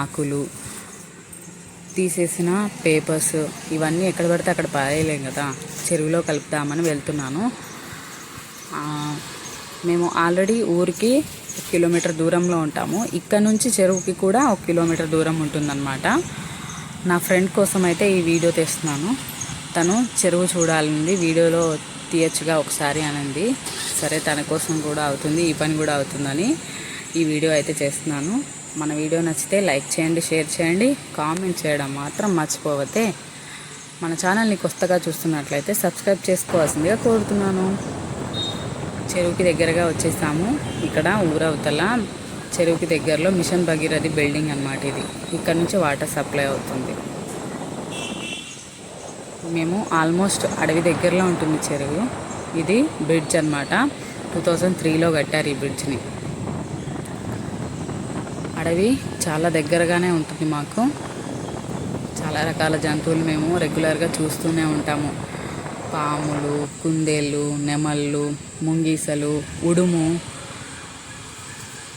ఆకులు తీసేసిన పేపర్స్ ఇవన్నీ ఎక్కడ పడితే అక్కడ పారేయలేం కదా. చెరువులో కలుపుదామని వెళ్తున్నాను. మేము ఆల్రెడీ ఊరికి ఒక కిలోమీటర్ దూరంలో ఉంటాము. ఇక్కడ నుంచి చెరువుకి కూడా ఒక కిలోమీటర్ దూరం ఉంటుందన్నమాట. నా ఫ్రెండ్ కోసం అయితే ఈ వీడియో తెస్తున్నాను. తను చెరువు చూడాలని వీడియోలో తీయచ్చుగా ఒకసారి అనంది. సరే తన కోసం కూడా అవుతుంది ఈ పని కూడా అవుతుందని ఈ వీడియో అయితే చేస్తున్నాను. మన వీడియో నచ్చితే లైక్ చేయండి షేర్ చేయండి కామెంట్ చేయడం మాత్రం మర్చిపోవతే మన ఛానల్ని కొత్తగా చూస్తున్నట్లయితే సబ్స్క్రైబ్ చేసుకోవాల్సిందిగా కోరుతున్నాను. చెరువుకి దగ్గరగా వచ్చేసాము. ఇక్కడ ఊరవతల చెరువుకి దగ్గరలో మిషన్ భగీరథి బిల్డింగ్ అన్నమాట ఇది. ఇక్కడ నుంచి వాటర్ సప్లై అవుతుంది. మేము ఆల్మోస్ట్ అడవి దగ్గరలో ఉంటుంది చెరువు. ఇది బ్రిడ్జ్ అన్నమాట. టూ థౌజండ్ త్రీలో కట్టారు ఈ బ్రిడ్జ్ని. అడవి చాలా దగ్గరగానే ఉంటుంది మాకు. చాలా రకాల జంతువులు మేము రెగ్యులర్గా చూస్తూనే ఉంటాము. పాములు కుందేళ్ళు నెమళ్ళు ముంగీసలు ఉడుము.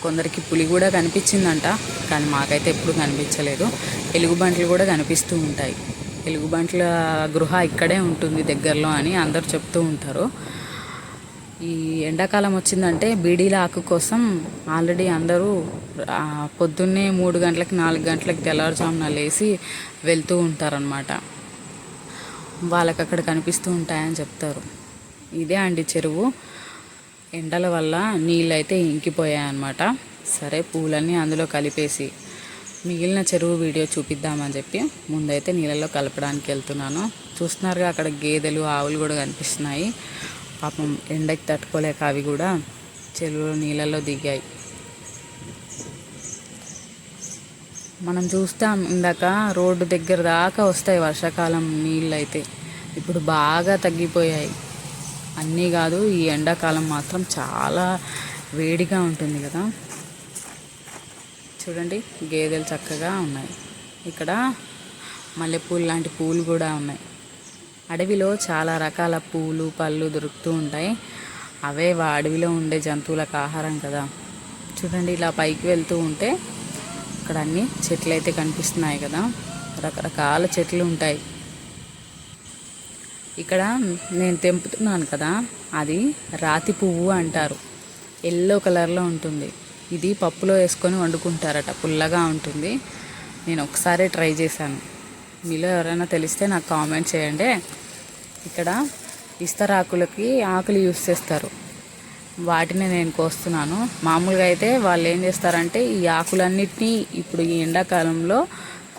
కొందరికి పులి కూడా కనిపించిందంట కానీ మాకైతే ఎప్పుడు కనిపించలేదు. ఎలుగుబంట్లు కూడా కనిపిస్తూ ఉంటాయి. ఎలుగుబంట్ల గృహ ఇక్కడే ఉంటుంది దగ్గరలో అని అందరు చెప్తూ ఉంటారు. ఈ ఎండాకాలం వచ్చిందంటే బీడీల ఆకు కోసం ఆల్రెడీ అందరూ పొద్దున్నే మూడు గంటలకి నాలుగు గంటలకి తెల్లవారుజామున లేచి వెళ్తూ ఉంటారనమాట వాళ్ళకి అక్కడ కనిపిస్తూ ఉంటాయని చెప్తారు. ఇదే అండి చెరువు. ఎండల వల్ల నీళ్ళు అయితే ఇంకిపోయాయన్నమాట. సరే పూలన్నీ అందులో కలిపేసి మిగిలిన చెరువు వీడియో చూపిద్దామని చెప్పి ముందైతే నీళ్ళలో కలపడానికి వెళ్తున్నాను. చూస్తున్నారుగా అక్కడ గేదెలు ఆవులు కూడా కనిపిస్తున్నాయి. పాపం ఎండకి తట్టుకోలేక అవి కూడా చెరువులో నీళ్ళలో దిగాయి. మనం చూస్తాం ఇందాక రోడ్డు దగ్గర దాకా వస్తాయి వర్షాకాలం నీళ్ళు అయితే ఇప్పుడు బాగా తగ్గిపోయాయి. అన్నీ కాదు ఈ ఎండాకాలం మాత్రం చాలా వేడిగా ఉంటుంది కదా. చూడండి గేదెలు చక్కగా ఉన్నాయి. ఇక్కడ మల్లెపూలు లాంటి పూలు కూడా ఉన్నాయి. అడవిలో చాలా రకాల పూలు పళ్ళు దొరుకుతూ ఉంటాయి. అవే వా అడవిలో ఉండే జంతువులకు ఆహారం కదా. చూడండి ఇలా పైకి వెళ్తూ ఉంటే ఇక్కడ అన్ని చెట్లు అయితే కనిపిస్తున్నాయి కదా. రకరకాల చెట్లు ఉంటాయి. ఇక్కడ నేను తెంపుతున్నాను కదా. అది రాతి పువ్వు అంటారు. ఎల్లో కలర్లో ఉంటుంది. ఇది పప్పులో వేసుకొని వండుకుంటారట. పుల్లగా ఉంటుంది. నేను ఒకసారి ట్రై చేశాను. మీలో ఎవరైనా తెలిస్తే నాకు కామెంట్ చేయండి. ఇక్కడ ఇస్తరాకులకి ఆకులు యూస్ చేస్తారు. వాటిని నేను కోస్తున్నాను. మామూలుగా అయితే వాళ్ళు ఏం చేస్తారంటే ఈ ఆకులన్నిటినీ ఇప్పుడు ఈ ఎండాకాలంలో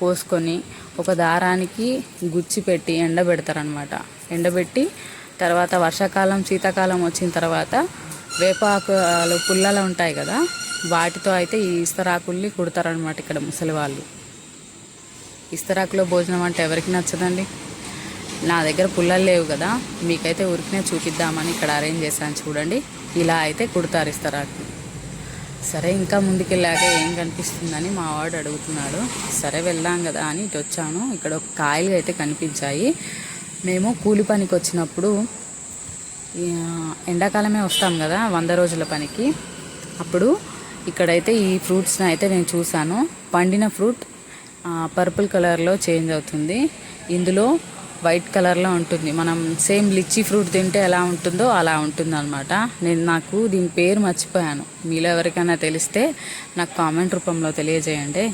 కోసుకొని ఒక దారానికి గుచ్చి పెట్టి ఎండబెడతారనమాట ఎండబెట్టి తర్వాత వర్షాకాలం శీతాకాలం వచ్చిన తర్వాత వేపాకులు పుల్లలు ఉంటాయి కదా వాటితో అయితే ఈ ఇస్తరాకుల్ని కుడతారనమాట ఇక్కడ ముసలి వాళ్ళు. ఇస్తరాకులో భోజనం అంటే ఎవరికి నచ్చదండి? నా దగ్గర పుల్లలు లేవు కదా మీకైతే ఉరికినే చూపిద్దామని ఇక్కడ అరేంజ్ చేశాను చూడండి. ఇలా అయితే కుడతారు ఇస్తరాకు సరే ఇంకా ముందుకెళ్ళాక ఏం కనిపిస్తుందని మా వాడు అడుగుతున్నాడు. సరే వెళ్దాం కదా అని ఇటు వచ్చాను. ఇక్కడ ఒక కాయలు అయితే కనిపించాయి. మేము కూలి పనికి వచ్చినప్పుడు ఎండాకాలమే వస్తాం కదా వంద రోజుల పనికి. అప్పుడు ఇక్కడైతే ఈ ఫ్రూట్స్ని అయితే నేను చూశాను. పండిన ఫ్రూట్ పర్పుల్ కలర్లో చేంజ్ అవుతుంది. ఇందులో వైట్ కలర్లో ఉంటుంది. మనం సేమ్ లిచ్చీ ఫ్రూట్ తింటే ఎలా ఉంటుందో అలా ఉంటుంది అనమాట నేను నాకు దీని పేరు మర్చిపోయాను. మీలో ఎవరికైనా తెలిస్తే నాకు కామెంట్ రూపంలో తెలియజేయండి.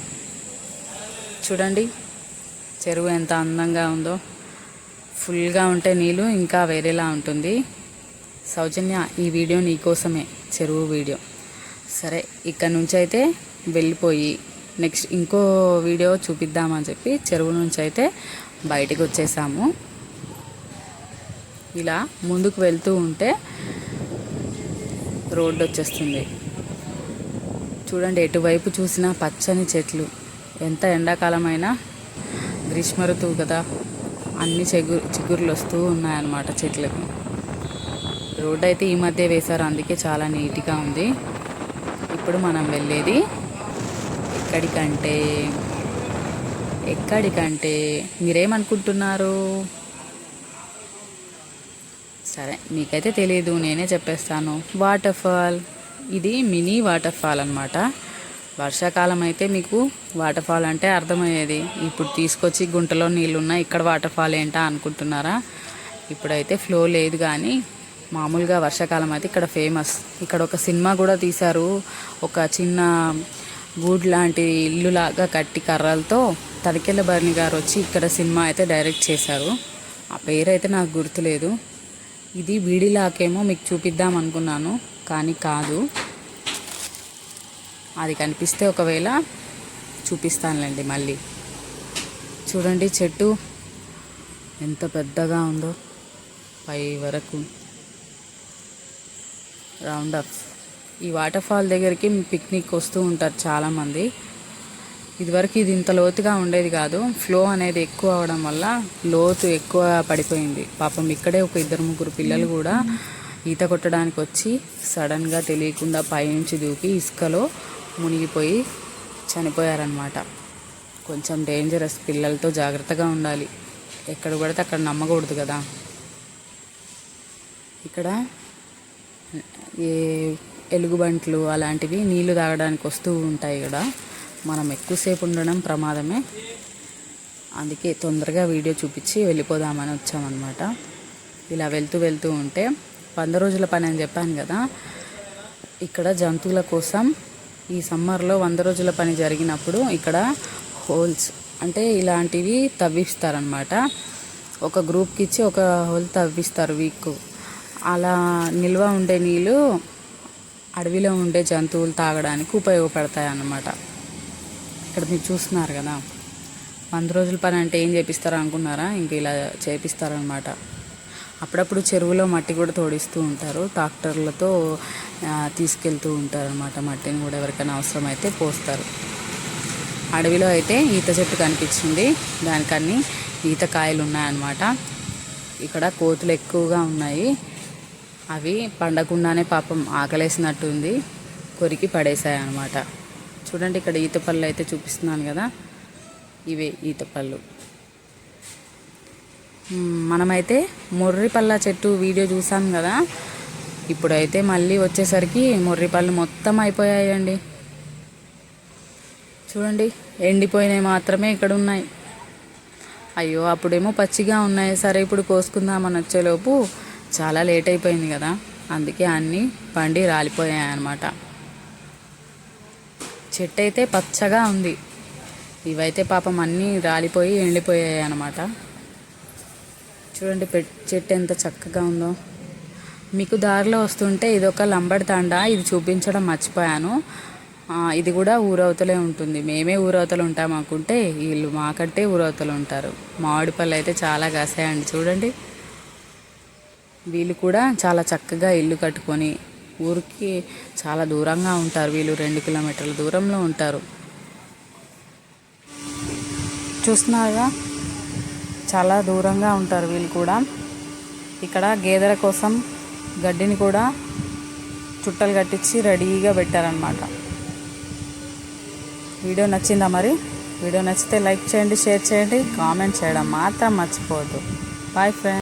చూడండి చెరువు ఎంత అందంగా ఉందో. ఫుల్గా ఉంటే నీళ్ళు ఇంకా వేరేలా ఉంటుంది. సౌజన్య ఈ వీడియో నీకోసమే చెరువు వీడియో. సరే ఇక్కడ నుంచి అయితే వెళ్ళిపోయి నెక్స్ట్ ఇంకో వీడియో చూపిద్దామని చెప్పి చెరువు నుంచి అయితే బయటకు వచ్చేసాము. ఇలా ముందుకు వెళ్తూ ఉంటే రోడ్డు వచ్చేస్తుంది. చూడండి ఎటువైపు చూసినా పచ్చని చెట్లు. ఎంత ఎండాకాలమైనా గ్రీష్మ ఋతువు కదా. అన్ని చిగురు చిగురులు వస్తూ ఉన్నాయన్నమాట చెట్లకు. రోడ్డు అయితే ఈ మధ్య వేశారు అందుకే చాలా నీట్గా ఉంది. ఇప్పుడు మనం వెళ్ళేది ఎక్కడికంటే ఎక్కడికంటే మీరేమనుకుంటున్నారు? సరే మీకైతే తెలియదు నేనే చెప్పేస్తాను. వాటర్ ఫాల్ ఇది మినీ వాటర్ ఫాల్ అనమాట వర్షాకాలం అయితే మీకు వాటర్ ఫాల్ అంటే అర్థమయ్యేది. ఇప్పుడు తీసుకొచ్చి గుంటలో నీళ్ళు ఉన్నాయి ఇక్కడ వాటర్ ఫాల్ ఏంటా అనుకుంటున్నారా? ఇప్పుడైతే ఫ్లో లేదు కానీ మామూలుగా వర్షాకాలం అయితే ఇక్కడ ఫేమస్. ఇక్కడ ఒక సినిమా కూడా తీశారు. ఒక చిన్న గూడ్ లాంటి ఇల్లులాగా కట్టి కర్రలతో తడికెళ్ళ భరణి గారు వచ్చి ఇక్కడ సినిమా అయితే డైరెక్ట్ చేశారు. ఆ పేరు అయితే నాకు గుర్తులేదు. ఇది వీడిలాకేమో మీకు చూపిద్దాం అనుకున్నాను కానీ కాదు. అది కనిపిస్తే ఒకవేళ చూపిస్తానులేండి మళ్ళీ. చూడండి చెట్టు ఎంత పెద్దగా ఉందో. పై వరకు. రౌండ్ అప్ ఈ వాటర్ ఫాల్ దగ్గరికి పిక్నిక్ వస్తూ ఉంటారు చాలామంది. ఇదివరకు ఇది ఇంత లోతుగా ఉండేది కాదు. ఫ్లో అనేది ఎక్కువ అవడం వల్ల లోతు ఎక్కువ పడిపోయింది. పాపం ఇక్కడే ఒక ఇద్దరు ముగ్గురు పిల్లలు కూడా ఈత కొట్టడానికి వచ్చి సడన్గా తెలియకుండా పైనుంచి దూకి ఇసుకలో మునిగిపోయి చనిపోయారనమాట కొంచెం డేంజరస్ పిల్లలతో జాగ్రత్తగా ఉండాలి. ఎక్కడ పడితే అక్కడ నమ్మకూడదు కదా. ఇక్కడ ఏ ఎలుగుబంట్లు అలాంటివి నీళ్ళు తాగడానికి వస్తూ ఉంటాయి కదా. మనం ఎక్కువసేపు ఉండడం ప్రమాదమే. అందుకే తొందరగా వీడియో చూపించి వెళ్ళిపోదామని వచ్చామన్నమాట. ఇలా వెళ్తూ వెళ్తూ ఉంటే వంద రోజుల పని అని చెప్పాను కదా. ఇక్కడ జంతువుల కోసం ఈ సమ్మర్లో వంద రోజుల పని జరిగినప్పుడు ఇక్కడ హోల్స్ అంటే ఇలాంటివి తవ్విస్తారనమాట ఒక గ్రూప్కి ఇచ్చి ఒక హోల్ తవ్విస్తారు వీక్. అలా నిల్వ ఉండే నీళ్ళు అడవిలో ఉండే జంతువులు తాగడానికి ఉపయోగపడతాయి అన్నమాట ఇక్కడ మీరు చూస్తున్నారు కదా. వంద రోజుల పని అంటే ఏం చేపిస్తారా అనుకున్నారా? ఇంక ఇలా చేపిస్తారనమాట అప్పుడప్పుడు చెరువులో మట్టి కూడా తోడిస్తూ ఉంటారు. ట్రాక్టర్లతో తీసుకెళ్తూ ఉంటారు అనమాట మట్టిని కూడా ఎవరికైనా అవసరమైతే పోస్తారు. అడవిలో అయితే ఈత చెట్టు కనిపించింది. దానికన్నీ ఈత కాయలు ఉన్నాయన్నమాట ఇక్కడ కోతులు ఎక్కువగా ఉన్నాయి. అవి పండకుండానే పాపం ఆకలేసినట్టుంది కొరికి పడేసాయి అనమాట చూడండి ఇక్కడ ఈతపళ్ళు అయితే చూపిస్తున్నాను కదా ఇవే ఈతపళ్ళు మనమైతే మొర్రిపల్ల చెట్టు వీడియో చూసాం కదా ఇప్పుడైతే మళ్ళీ వచ్చేసరికి మొర్రిపళ్ళు మొత్తం అయిపోయాయండి. చూడండి ఎండిపోయినవి మాత్రమే ఇక్కడ ఉన్నాయి అయ్యో అప్పుడేమో పచ్చిగా ఉన్నాయి. సరే ఇప్పుడు కోసుకుందామని వచ్చేలోపు చాలా లేట్ అయిపోయింది కదా. అందుకే అన్నీ పండి రాలిపోయాయి అన్నమాట. చెట్టు అయితే పచ్చగా ఉంది. ఇవైతే పాపం అన్నీ రాలిపోయి ఎండిపోయాయి అన్నమాట. చూడండి చెట్టు ఎంత చక్కగా ఉందో. మీకు దారిలో వస్తుంటే ఇది ఒక లంబడి తండ. ఇది చూపించడం మర్చిపోయాను. ఇది కూడా ఊరవతలే ఉంటుంది. మేమే ఊరవతలు ఉంటాం అనుకుంటే వీళ్ళు మాకంటే ఊరవతలు ఉంటారు. మామిడి పళ్ళు అయితే చాలా కాసాయండి. చూడండి. వీళ్ళు కూడా చాలా చక్కగా ఇల్లు కట్టుకొని ఊరికి చాలా దూరంగా ఉంటారు. వీళ్ళు రెండు కిలోమీటర్ల దూరంలో ఉంటారు. చూస్తున్నారుగా? చాలా దూరంగా ఉంటారు వీళ్ళు కూడా. ఇక్కడ గేదెల కోసం గడ్డిని కూడా చుట్టలు కట్టించి రెడీగా పెట్టారనమాట వీడియో నచ్చిందా మరి? వీడియో నచ్చితే లైక్ చేయండి షేర్ చేయండి కామెంట్ చేయడం మాత్రం మర్చిపోవద్దు. Boy friend